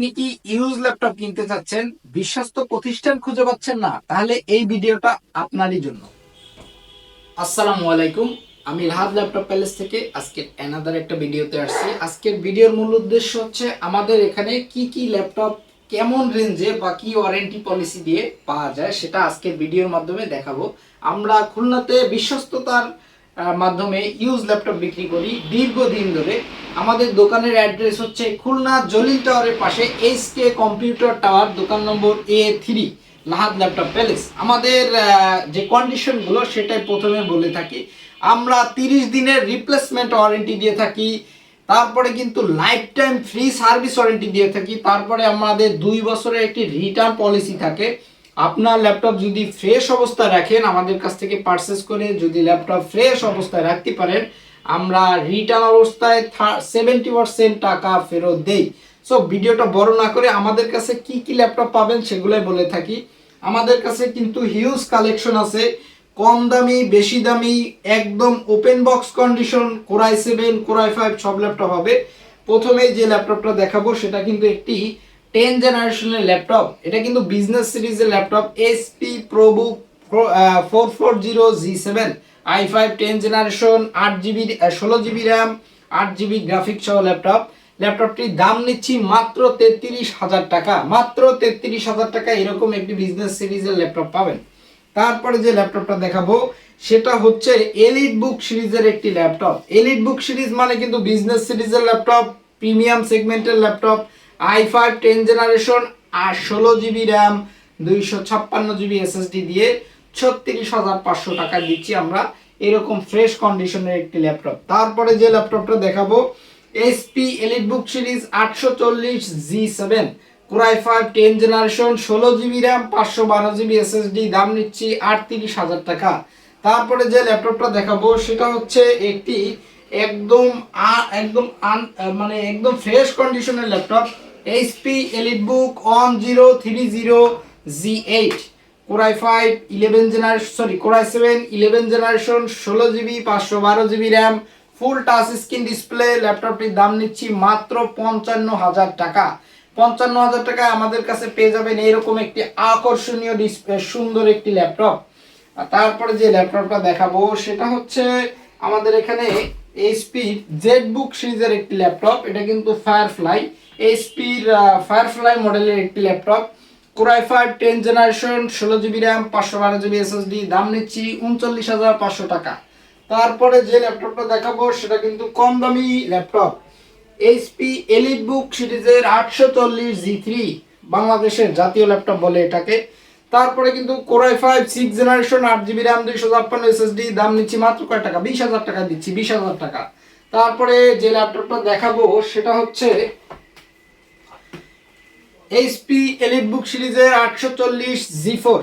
আপনি কি use laptop কিনতে চাচ্ছেন? বিশ্বস্ত প্রতিষ্ঠান খুঁজে পাচ্ছেন না? তাহলে এই ভিডিওটা আপনারই জন্য। আসসালামু আলাইকুম। আমি লাহাদ ল্যাপটপ প্যালেস থেকে আজকে অ্যানাদার একটা ভিডিওতে আসছি। আজকের ভিডিওর মূল উদ্দেশ্য হচ্ছে আমাদের এখানে কি কি ল্যাপটপ কেমন রেঞ্জে বা কি ওয়ারেন্টি পলিসি দিয়ে পাওয়া যায় সেটা আজকের ভিডিওর মাধ্যমে দেখাবো। আমরা খুলনাতে বিশ্বস্ততার মাধ্যমে ইউজ ল্যাপটপ বিক্রি করি। দীর্ঘদিন ধরে আমাদের দোকানের অ্যাড্রেস হচ্ছে খুলনা জলিল টাওয়ারের পাশে এইচ কে কম্পিউটার টাওয়ার দোকান নম্বর এ থ্রি লাহাদ ল্যাপটপ প্যালেস আমাদের যে কন্ডিশনগুলো সেটাই প্রথমে বলে থাকি। আমরা তিরিশ দিনের রিপ্লেসমেন্ট ওয়ারেন্টি দিয়ে থাকি। তারপরে কিন্তু life time free service warranty দিয়ে থাকি। তারপরে আমাদের দুই বছরের একটি রিটার্ন পলিসি থাকে। আপনার ল্যাপটপ যদি ফ্রেশ অবস্থায় রাখেন, আমাদের কাছ থেকে পারচেস করে যদি ল্যাপটপ ফ্রেশ অবস্থায় রাখতে পারেন, আমরা রিটার্ন অবস্থায় সেভেন্টি পার্সেন্ট টাকা ফেরত দেই। সো ভিডিওটা বড় না করে আমাদের কাছে কি কি ল্যাপটপ পাবেন সেগুলোই বলে থাকি। আমাদের কাছে কিন্তু হিউজ কালেকশন আছে। কম দামি, বেশি দামি, একদম open box condition core i seven core i five সব ল্যাপটপ হবে। প্রথমে যে ল্যাপটপটা দেখাবো, সেটা কিন্তু একটি টেন জেনারেশনের ল্যাপটপ, এটা কিন্তু বিজনেস সিরিজের laptop HP ProBook four four zero G seven i five ten generation আট জিবি ষোলো জিবি র্যাম আট জিবি গ্রাফিক সহ ল্যাপটপ। ল্যাপটপটির দাম নিচ্ছি মাত্র তেত্রিশ হাজার টাকা, মাত্র তেত্রিশ হাজার টাকা এরকম একটি বিজনেস সিরিজের ল্যাপটপ পাবেন। তারপরে যে ল্যাপটপটা দেখাবো, সেটা হচ্ছে এলিট বুক সিরিজের একটি ল্যাপটপ। এলিট বুক সিরিজ মানে কিন্তু বিজনেস সিরিজের ল্যাপটপ, প্রিমিয়াম সেগমেন্টের laptop i five ten generation আর ষোলো জিবি র্যাম দুইশো ছাপ্পান্ন জিবি এসএসডি দিয়ে ছত্রিশ হাজার পাঁচশো টাকা দিচ্ছি আমরা এরকম ফ্রেশ কন্ডিশনের একটি ল্যাপটপ তারপরে যে ল্যাপটপটা দেখাবো এসপি এলিট বুক সিরিজ আটশো চল্লিশ G seven core i five ten generation ষোলো জিবি র্যাম পাঁচশো বারো জিবি এসএসডি দাম নিচ্ছি আটত্রিশ হাজার টাকা। তারপরে যে ল্যাপটপটা দেখাবো, সেটা হচ্ছে একটি একদম একদম মানে একদম ফ্রেশ কন্ডিশনের laptop HP elite book one zero three zero G eight core i five eleven generation sorry core i seven eleven generation ষোলো জিবি পাঁচশো বারো GB RAM full touch screen display ল্যাপটপটির দাম নিচ্ছি মাত্র পঞ্চান্ন হাজার টাকা। পঞ্চান্ন হাজার টাকায় আমাদের কাছে পেয়ে যাবেন এরকম একটি আকর্ষণীয় ডিসপ্লে সুন্দর একটি ল্যাপটপ আর তারপরে যে ল্যাপটপটা দেখাবো, সেটা হচ্ছে আমাদের এখানে এইচপির জেড বুক সিরিজের একটি ল্যাপটপ এটা কিন্তু ফায়ারফ্লাই এইচপির ফায়ারফ্লাই মডেলের একটি laptop core i five ten generation ষোলো জিবি র্যাম পাঁচশো বারো জিবি এসএসডি দাম নিচ্ছি উনচল্লিশ হাজার পাঁচশো টাকা। তারপরে যে ল্যাপটপটা দেখাবো, সেটা কিন্তু কম দামি ল্যাপটপ এইচপি এলিট বুক সিরিজের আটশো চল্লিশ জি থ্রি বাংলাদেশের জাতীয় ল্যাপটপ বলে এটাকে। তারপরে কিন্তু core i five six generation আট জিবি র্যাম দুইশো ছাপ্পান্ন এসএসডি দাম নিচ্ছি মাত্র কয় টাকা? বিশ হাজার টাকা দিচ্ছি, বিশ হাজার টাকা। তারপরে যে ল্যাপটপটা দেখাবো, সেটা হচ্ছে এইচপি এলিট বুক সিরিজের আটশো চল্লিশ G four.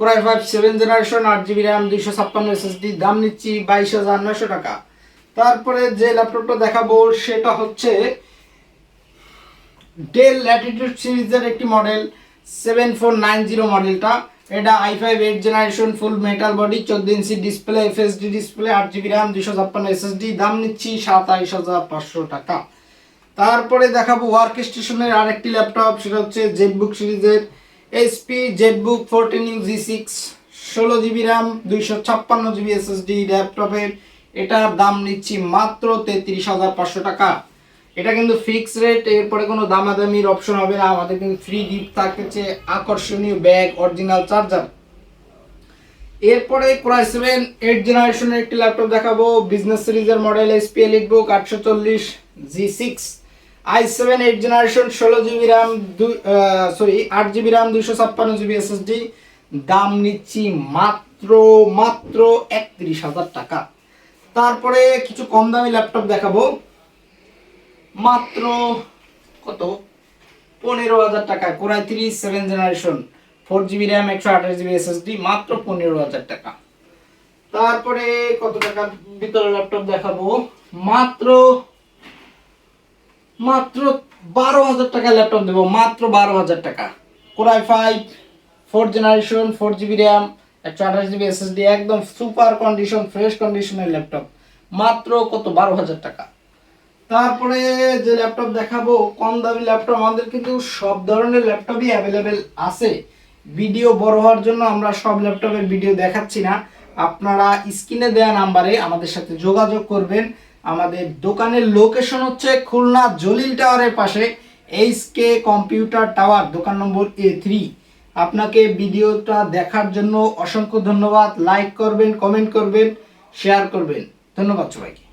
Core i five seven generation আট জিবি র্যাম দুইশো ছাপ্পান্ন এসএসডি দাম নিচ্ছি বাইশ হাজার নয়শো টাকা। তারপরে যে ল্যাপটপটা দেখাবো, সেটা হচ্ছে ডেল ল্যাটিটিউড সিরিজের একটি model seven four nine zero মডেলটা এটা i five eight generation full metal body চোদ্দ ইঞ্চি ডিসপ্লে এফএসডি ডিসপ্লে আট জিবি র্যাম দুশো ছাপ্পান্ন এসএসডি দাম নিচ্ছি সাতাইশ হাজার পাঁচশো টাকা। তারপরে দেখাবো ওয়ার্ক স্টেশনের আরেকটি ল্যাপটপ, সেটা হচ্ছে জেটবুক সিরিজের HP jetbook fourteen U G six ষোলো জিবি র্যাম দুইশো ছাপ্পান্ন জিবি এসএসডি ল্যাপটপের এটার দাম নিচ্ছি মাত্র তেত্রিশ হাজার পাঁচশো টাকা। এটা কিন্তু ফিক্স রেট এরপরে কোনো দামাদামির অপশন হবে না। আমাদের কিন্তু ফ্রি গিফট থাকছে আকর্ষণীয় ব্যাগ অরিজিনাল চার্জার এরপরে কোরাই সেভেন এইট জেনারেশনের একটি ল্যাপটপ দেখাবো। বিজনেস সিরিজের মডেল এসপি এলিট আটশো চল্লিশ G six i seven eight generation ষোলো জিবি র্যাম সরি আট জিবি র্যাম দুইশো ছাপ্পান্ন জিবি এসএসডি দাম নিচ্ছি মাত্র মাত্র একত্রিশ হাজার টাকা। তারপরে কিছু কম দামি ল্যাপটপ দেখাবো। মাত্র কত? পনেরো হাজার টাকা core i three seven generation four GB RAM একশো আঠাশ জিবি এসএসডি মাত্র পনেরো হাজার টাকা। তারপরে কত টাকার ভিতরে ল্যাপটপ দেখাবো? মাত্র মাত্র বারো হাজার টাকা ল্যাপটপ দেবো, মাত্র বারো হাজার টাকা। Core i five four generation four GB RAM একশো আঠাশ জিবি এসএসডি একদম সুপার কন্ডিশন ফ্রেশ কন্ডিশনের ল্যাপটপ মাত্র কত? বারো হাজার টাকা। তারপরে যে ল্যাপটপ দেখাবো, কম দামি ল্যাপটপ আমাদের কিন্তু সব ধরনের ল্যাপটপই অ্যাভেলেবেল আছে। ভিডিও বড় হওয়ার জন্য আমরা সব ল্যাপটপের ভিডিও দেখাচ্ছি না। আপনারা স্ক্রিনে দেওয়া নাম্বারে আমাদের সাথে যোগাযোগ করবেন। আমাদের দোকানের লোকেশন হচ্ছে খুলনা জলিল টাওয়ারের পাশে এইচ কে কম্পিউটার টাওয়ার দোকান নম্বর এ থ্রি আপনাকে ভিডিওটা দেখার জন্য অসংখ্য ধন্যবাদ। লাইক করবেন কমেন্ট করবেন শেয়ার করবেন। ধন্যবাদ সবাইকে।